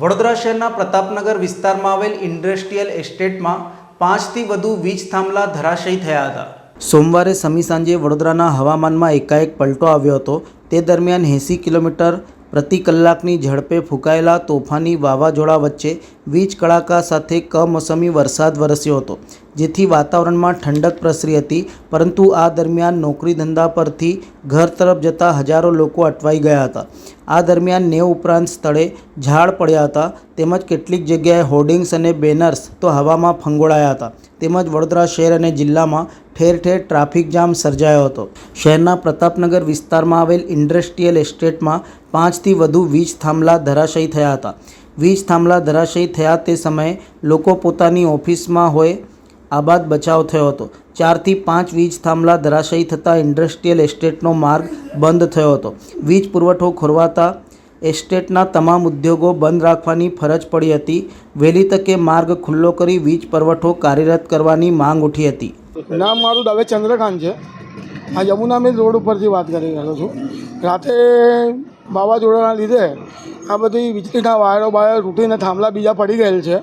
વડોદરા શહેરના પ્રતાપનગર વિસ્તારમાં આવેલ ઇન્ડસ્ટ્રીયલ એસ્ટેટમાં પાંચથી વધુ વીજ થાંભલા ધરાશયી થયા હતા. સોમવારે સમી સાંજે વડોદરાના હવામાનમાં એકાએક પલટો આવ્યો હતો. તે દરમિયાન એંસી કિલોમીટર પ્રતિ કલાકની ઝડપે ફૂંકાયેલા તોફાની વાવાઝોડા વચ્ચે વીજ કડાકા સાથે કમોસમી વરસાદ વરસ્યો હતો, જેથી વાતાવરણમાં ઠંડક પ્રસરી હતી, પરંતુ આ દરમિયાન નોકરી ધંધા પરથી ઘર તરફ જતા હજારો લોકો અટવાઈ ગયા હતા. આ દરમિયાન નેવ ઉપરાંત સ્થળે ઝાડ પડ્યા હતા, તેમજ કેટલીક જગ્યાએ હોર્ડિંગ્સ અને બેનર્સ તો હવામાં ફંગોળાયા હતા. તેમજ વડોદરા શહેર અને જિલ્લામાં ઠેર ઠેર ટ્રાફિક જામ સર્જાયો હતો. શહેરના પ્રતાપનગર વિસ્તારમાં આવેલ ઇન્ડસ્ટ્રીયલ એસ્ટેટમાં પાંચથી વધુ વીજ થાંભલા ધરાશયી થયા હતા. વીજ થાંભલા ધરાશયી થયા તે સમયે લોકો પોતાની ઓફિસમાં હોય આબાદ બચાવ થયો હતો. ચારથી પાંચ વીજ થાંભલા ધરાશયી થતાં ઇન્ડસ્ટ્રીયલ એસ્ટેટનો માર્ગ બંધ થયો હતો. વીજ પુરવઠો ખોરવાતા એસ્ટેટના તમામ ઉદ્યોગો બંધ રાખવાની ફરજ પડી હતી. વહેલી તકે માર્ગ ખુલ્લો કરી વીજ પુરવઠો કાર્યરત કરવાની માંગ ઉઠી હતી. નામ મારું દવે ચંદ્રકાંત છે. આ યમુના મિલ રોડ ઉપરથી વાત કરી રહ્યો છું. રાતે વાવાઝોડાના લીધે આ બધી વીજળીના વાયરો બાયરો તૂટીને થાંભલા બીજા પડી ગયેલ છે.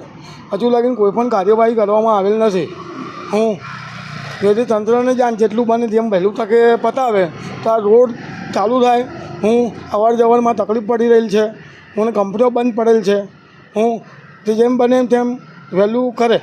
હજુ લગીને કોઈ પણ કાર્યવાહી કરવામાં આવેલ નથી. હું જેથી તંત્રને જાણ જેટલું બને તેમ વહેલું તકે પતાવે તો આ રોડ ચાલુ થાય. હું અવર જવરમાં તકલીફ પડી રહેલ છે. મને કંપનીઓ બંધ પડેલ છે. હું જેમ બને તેમ વહેલું કરે.